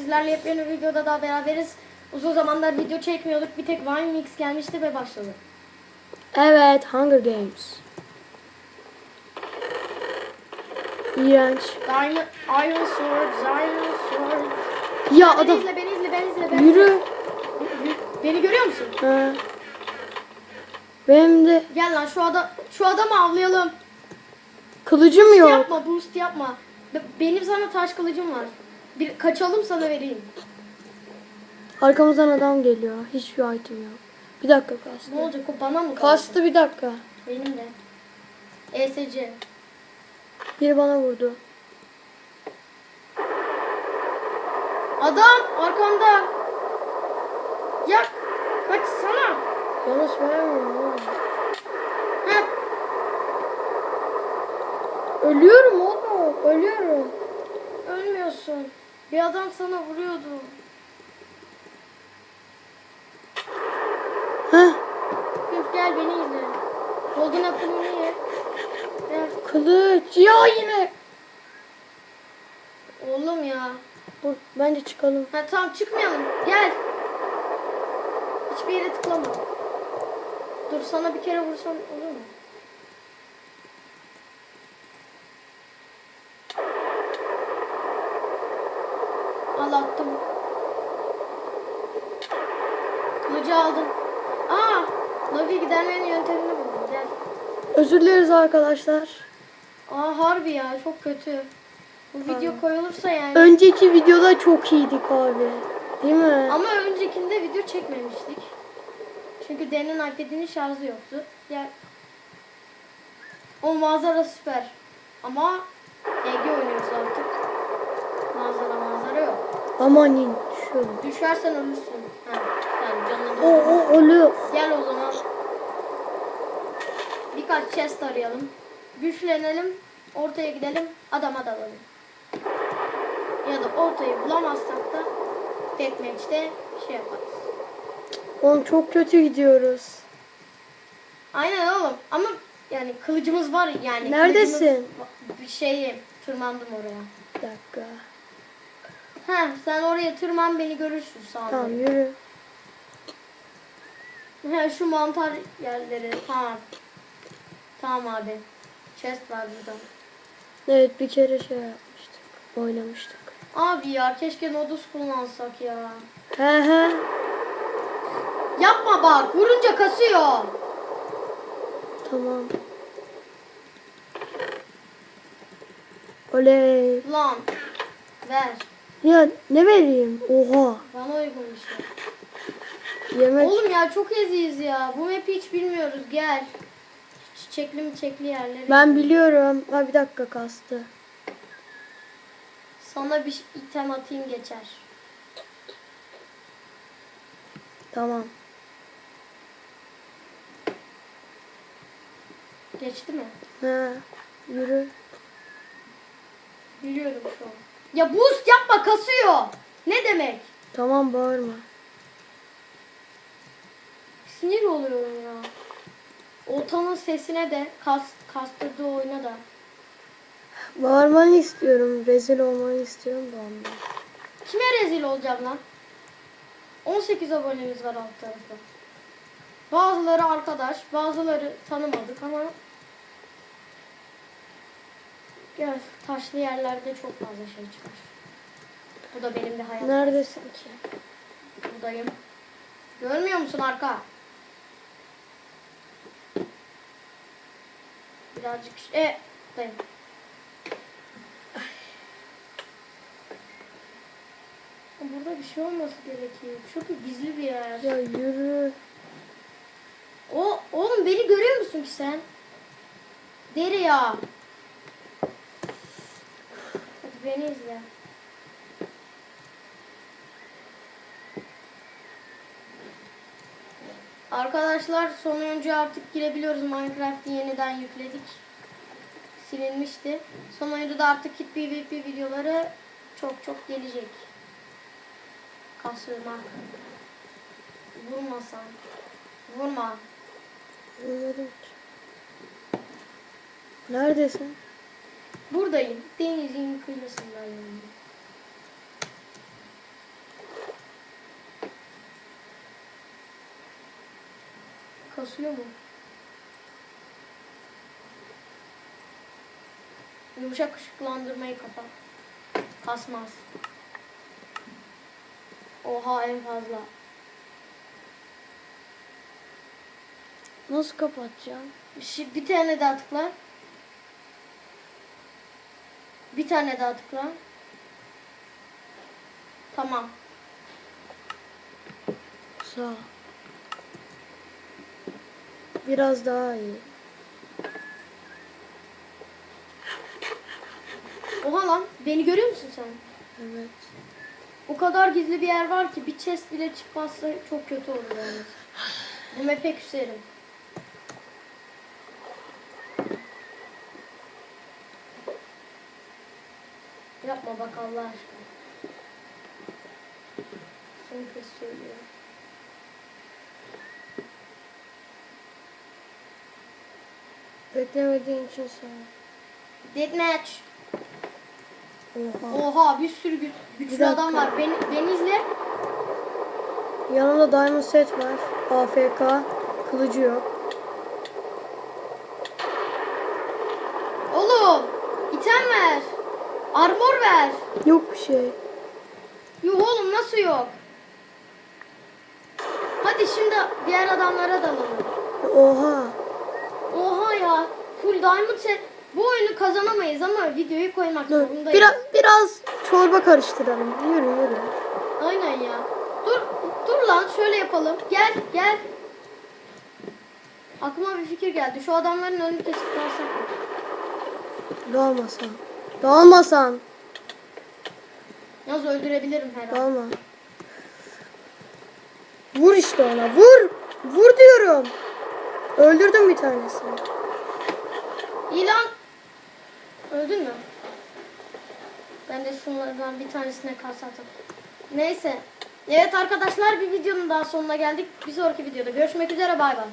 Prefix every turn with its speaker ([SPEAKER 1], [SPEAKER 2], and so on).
[SPEAKER 1] sizlerle yepyeni videoda daha beraberiz. Uzun zamanlar video çekmiyorduk. Bir tek Vine Mix gelmişti ve başladı.
[SPEAKER 2] Evet, Hunger Games. İğrenç.
[SPEAKER 1] Diamond, Iron Sword, Iron Sword.
[SPEAKER 2] Ya
[SPEAKER 1] Beni
[SPEAKER 2] adam
[SPEAKER 1] izle, beni izle, beni izle. Beni
[SPEAKER 2] yürü.
[SPEAKER 1] izle. Beni görüyor musun?
[SPEAKER 2] Ha. Benim de
[SPEAKER 1] Gel lan şu adam şu adamı avlayalım.
[SPEAKER 2] kılıcım
[SPEAKER 1] Boost
[SPEAKER 2] yok.
[SPEAKER 1] yapma, boost yapma. Be- Benim sana taş kılıcım var. Bir kaçalım sana vereyim.
[SPEAKER 2] Arkamızdan adam geliyor. Hiçbir item yok. Bir dakika kastı.
[SPEAKER 1] Ne olacak o bana mı? kaldı?
[SPEAKER 2] Kastı bir dakika.
[SPEAKER 1] Benim de. ESC.
[SPEAKER 2] Biri bana vurdu.
[SPEAKER 1] Adam arkanda. Ya kaçsana.
[SPEAKER 2] Yanlış vermiyorum oğlum.
[SPEAKER 1] Heh.
[SPEAKER 2] Ölüyorum oğlum. Ölüyorum.
[SPEAKER 1] Ölmüyorsun. Bir adam sana vuruyordu.
[SPEAKER 2] Heh.
[SPEAKER 1] Hı, Gel beni izle. Golden Apple'ını ye. Gel.
[SPEAKER 2] Kılıç. Ya yine.
[SPEAKER 1] Oğlum ya.
[SPEAKER 2] Dur bence çıkalım.
[SPEAKER 1] Ha tamam çıkmayalım. Gel. Hiçbir yere tıklama. Dur sana bir kere vursam olur mu? Al attım. Kılıcı aldım. Aa! Logi gidermenin yöntemini buldum. Gel.
[SPEAKER 2] Özür dileriz arkadaşlar.
[SPEAKER 1] Aa harbi ya çok kötü. Bu video koyulursa yani.
[SPEAKER 2] Önceki videoda çok iyiydik abi. Değil mi?
[SPEAKER 1] Ama öncekinde video çekmemiştik. Çünkü D'nin iPad'inin şarjı yoktu. Ya o manzara süper. Ama EG oynuyoruz artık.
[SPEAKER 2] Aman düşüyorum.
[SPEAKER 1] Düşersen ölürsün. Ha, sen canını
[SPEAKER 2] O o ölüyor.
[SPEAKER 1] Gel o zaman. Birkaç chest arayalım. Güçlenelim. Ortaya gidelim. Adama dalalım. Ya da ortayı bulamazsak da deathmatch'te şey yaparız.
[SPEAKER 2] Oğlum çok kötü gidiyoruz.
[SPEAKER 1] Aynen oğlum. Ama yani kılıcımız var yani.
[SPEAKER 2] Neredesin?
[SPEAKER 1] Bir şeyi tırmandım oraya.
[SPEAKER 2] Bir dakika.
[SPEAKER 1] Ha sen oraya tırman beni görürsün sağda.
[SPEAKER 2] Tamam yürü.
[SPEAKER 1] Ha şu mantar yerleri. Tamam. Tamam abi. Chest var burada.
[SPEAKER 2] Evet bir kere şey yapmıştık. Oynamıştık.
[SPEAKER 1] Abi ya keşke Nodus kullansak ya.
[SPEAKER 2] He he.
[SPEAKER 1] Yapma bak vurunca kasıyor.
[SPEAKER 2] Tamam. Oley.
[SPEAKER 1] Lan ver.
[SPEAKER 2] Ya ne vereyim? Oha.
[SPEAKER 1] Bana uygun bir şey.
[SPEAKER 2] Yemek.
[SPEAKER 1] Oğlum ya çok eziyiz ya. Bu map'i hiç bilmiyoruz gel. Çiçekli mi çekli yerleri.
[SPEAKER 2] Ben biliyorum. Ha bir dakika kastı.
[SPEAKER 1] Sana bir item atayım geçer.
[SPEAKER 2] Tamam.
[SPEAKER 1] Geçti mi?
[SPEAKER 2] He. Yürü.
[SPEAKER 1] Biliyorum şu an. Ya boost yapma kasıyor. Ne demek?
[SPEAKER 2] Tamam bağırma.
[SPEAKER 1] Sinir oluyorum ya. Oltanın sesine de kas, kastırdığı oyuna da.
[SPEAKER 2] Bağırmanı istiyorum. Rezil olmanı istiyorum da ondan.
[SPEAKER 1] Kime rezil olacağım lan? 18 abonemiz var alt tarafta. Bazıları arkadaş, bazıları tanımadık ama Gel, taşlı yerlerde çok fazla şey çıkar. Bu da benim bir hayat.
[SPEAKER 2] Neredesin ki?
[SPEAKER 1] Buradayım. Görmüyor musun arka? Birazcık e buradayım. Burada bir şey olması gerekiyor. Çok gizli bir yer.
[SPEAKER 2] Ya yürü.
[SPEAKER 1] O oğlum beni görüyor musun ki sen? Deri ya. Beni izle. Arkadaşlar son oyuncu artık girebiliyoruz. Minecraft'ı yeniden yükledik. Silinmişti. Son oyunda artık hit PvP videoları çok çok gelecek. Kasırmak. Vurmasan. Vurma.
[SPEAKER 2] Ki. Neredesin?
[SPEAKER 1] Buradayım. Denizin kıyısındayım. Kasıyor mu? Yumuşak ışıklandırmayı kapat. Kasmaz. Oha en fazla.
[SPEAKER 2] Nasıl kapatacağım?
[SPEAKER 1] Bir, şey, bir tane daha tıkla. Bir tane daha tıkla. Tamam.
[SPEAKER 2] Sağ. Biraz daha iyi.
[SPEAKER 1] Oha lan beni görüyor musun sen?
[SPEAKER 2] Evet.
[SPEAKER 1] O kadar gizli bir yer var ki bir chest bile çıkmazsa çok kötü olur yani. Bu map'e küserim. Yapma bak Allah aşkına. Son kez söylüyorum.
[SPEAKER 2] Beklemediğin için ol.
[SPEAKER 1] Deathmatch.
[SPEAKER 2] Oha.
[SPEAKER 1] Oha bir sürü gü- güçlü
[SPEAKER 2] dakika.
[SPEAKER 1] adam var. Beni, beni izle.
[SPEAKER 2] Yanımda diamond set var. AFK. Kılıcı yok.
[SPEAKER 1] Oğlum item ver. Armor ver.
[SPEAKER 2] Yok bir şey.
[SPEAKER 1] Yok oğlum nasıl yok? Hadi şimdi diğer adamlara dalalım.
[SPEAKER 2] Oha.
[SPEAKER 1] Oha ya. Full diamond set. Bu oyunu kazanamayız ama videoyu koymak
[SPEAKER 2] Dur.
[SPEAKER 1] zorundayız.
[SPEAKER 2] Biraz biraz çorba karıştıralım. Yürü yürü.
[SPEAKER 1] Aynen ya. Dur dur lan şöyle yapalım. Gel gel. Aklıma bir fikir geldi. Şu adamların önünü kesip kalsak. mı?
[SPEAKER 2] Dağılmasan.
[SPEAKER 1] Yalnız öldürebilirim her an.
[SPEAKER 2] Vur işte ona. Vur. Vur diyorum. Öldürdüm bir tanesini.
[SPEAKER 1] İyi lan. Öldün mü? Ben de şunlardan bir tanesine kasatım. Neyse. Evet arkadaşlar bir videonun daha sonuna geldik. Bir sonraki videoda görüşmek üzere bay bay.